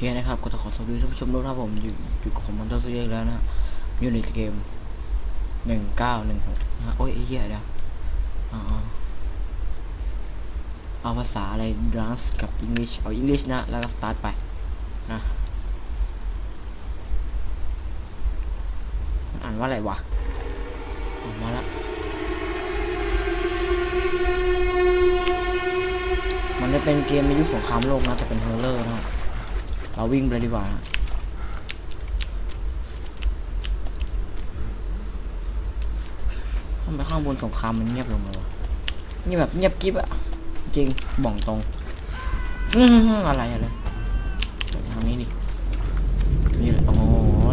เคนะครับก็จะขอสวัสดีท่านผู้ชมด้วยครับผมอยู่อยู่กับผมมันเตอร์ซูเยกแล้วนะอยู่ในเกมหนึ่งเก้าหนึ่งหกนะโอ้ยไอ้เหี้ยเดี๋ยวเอาภาษาอะไรดัสกับอังกฤษเอาอังกฤษนะแล้วก็สตาร์ทไปนะมันอ่านว่าอะไรวะออกมาละมันจะเป็นเกมในยุคสงครามโลกนะแต่เป็นฮอร์เรอร์นะครับ เราวิ่งไปดีกว่าทำไมข้างบนสงครามมันเงียบลงเลยวะเงียบแบบเงียบกิ๊บอะจริงบ่องตรงอืออะไรอะไรทางนี้ดินี่แหละโอ้โห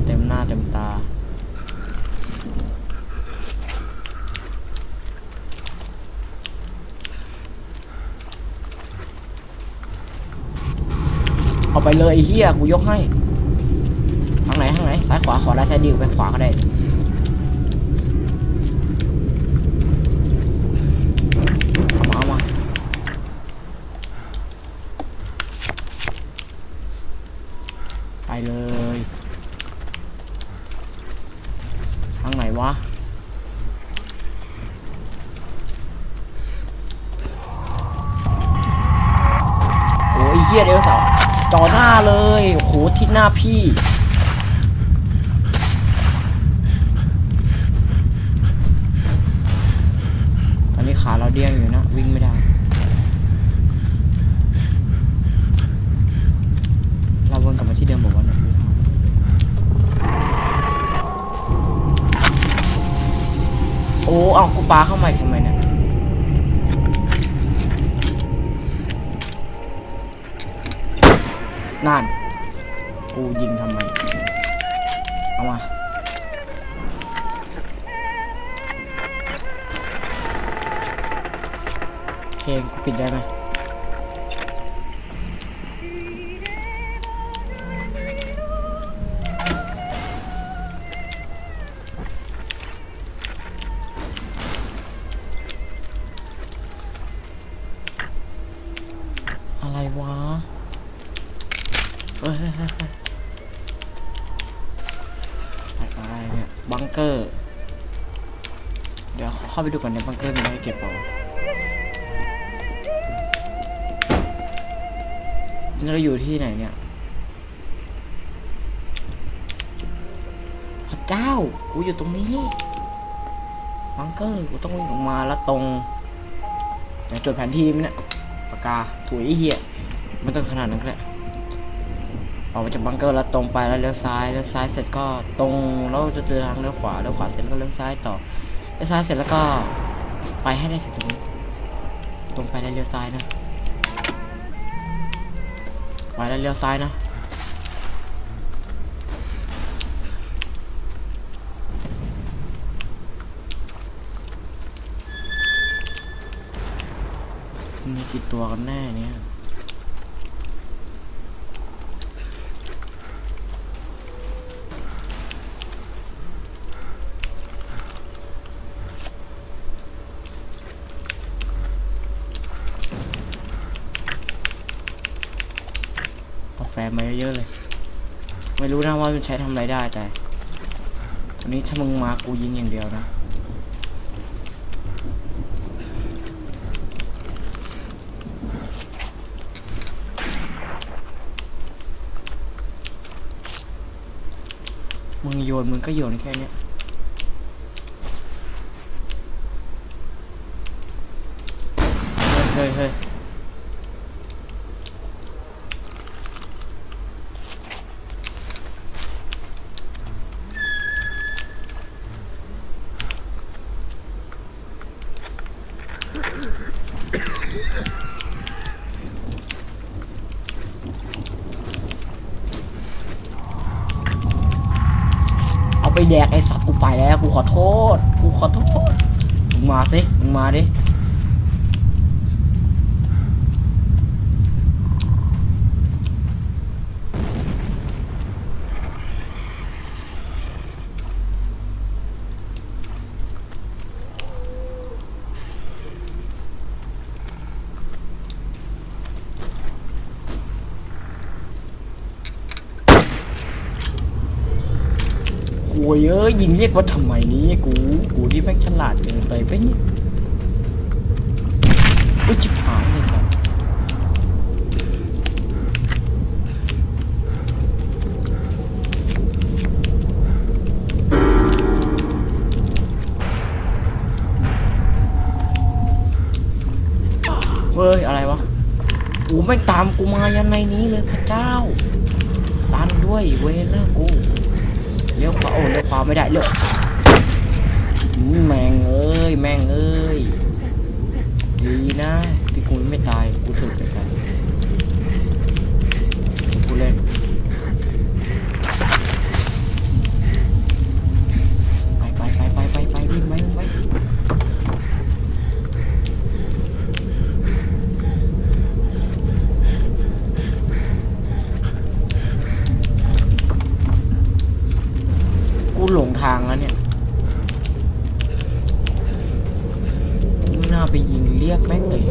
เต็มหน้าเต็มตา เอาไปเลยไอ้เฮียกูยกให้ทางไหนทางไหนซ้ายขวาขวาได้ซ้ายดีไปขวาก็ได้เอามาเอามาไปเลยทางไหนวะโอ้ยเฮียเดี๋ยวเสา ร์จอหน้าเลยโอ้โหที่หน้าพี่ ตอนนี้ขาเราเดี้ยงอยู่นะ วิ่งไม่ได้ เราวนกลับมาที่เดิมบอกว่าเนี่ยโอ้ เอากูปลาเข้ามาอีกทำไมเนั่นกูยิงทำไม เอามา เพลงกูปิดได้ไหม เฮ้ยเฮ้ยเฮ้ยเฮ้ยอะไรเนี่ยบังเกอร์ เดี๋ยวเข้าไปดูก่อนในบังเกอร์มีอะไรให้เก็บเปล่าเราอยู่ที่ไหนเนี่ยพระเจ้า กูอยู่ตรงนี้บังเกอร์ กูต้องวิ่งออกมาแล้วตรงเดี๋ยวจดแผนที่มั้ยเนี่ยปากกาถุยเหี้ยไม่ต้องขนาดนั้นก็ได้ ออกมาจากบังเกอร์แล้วตรงไปแล้วเลี้ยวซ้ายเลี้ยวซ้ายเสร็จก็ตรงแล้วจะเจอทางเลี้ยวขวาเลี้ยวขวาเสร็จแล้วก็เลี้ยวซ้ายต่อเลี้ยวซ้ายเสร็จแล้วก็ไปให้ได้ถึงตรงนี้ตรงไปแล้วเลี้ยวซ้ายนะไปแล้วเลี้ยวซ้ายนะมีกี่ตัวกันแน่เนี่ย เอาแฟน มาเยอะๆเลย ไม่รู้นะว่ามันใช้ทำอะไรได้แต่ตอนนี้ถ้ามึงมากูยิงอย่างเดียวนะมึงโยนมึงก็โยนแค่นี้เฮ้ยเฮ้ยเฮ้ย เอาไป แดกไอ้สัตว์กูไปแล้วกูขอโทษกูขอโทษมึงมาสิมึงมาดิ วยเอ้ยยิงเรียกว่าทำไมนี้กูกูที่แม่งฉลาดเกินไปไปนี่อุ้ยจิบหายเลยสัสเฮ้ยอะไรวะกูไม่งตามกูมายันในนี้เลยพระเจ้า ตันด้วยเวแล้วกู เลี้ยวขวาโอ้เลี้ยวขวาไม่ได้เลี้ยวมแม่งเอ้ย แม่งเอ้ย ดีนะ ที่กูไม่ตาย กูถึกไปกันกูเล่นไปไปไปไปไปไปวิ่งไปวิ่งไปกูหลงทางแล้วเนี่ยกูไม่น่าไป ยิงเรียกแม่งเลย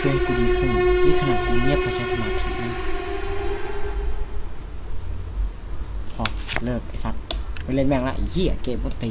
ช่วยให้กูดีขึ้น นี่ขนาดกูเงียบเพราะใช้สมาธินะพอเลิกไอ้สัตว์ไปเล่นแม่งละไอ้เหี้ยเกมก็ตี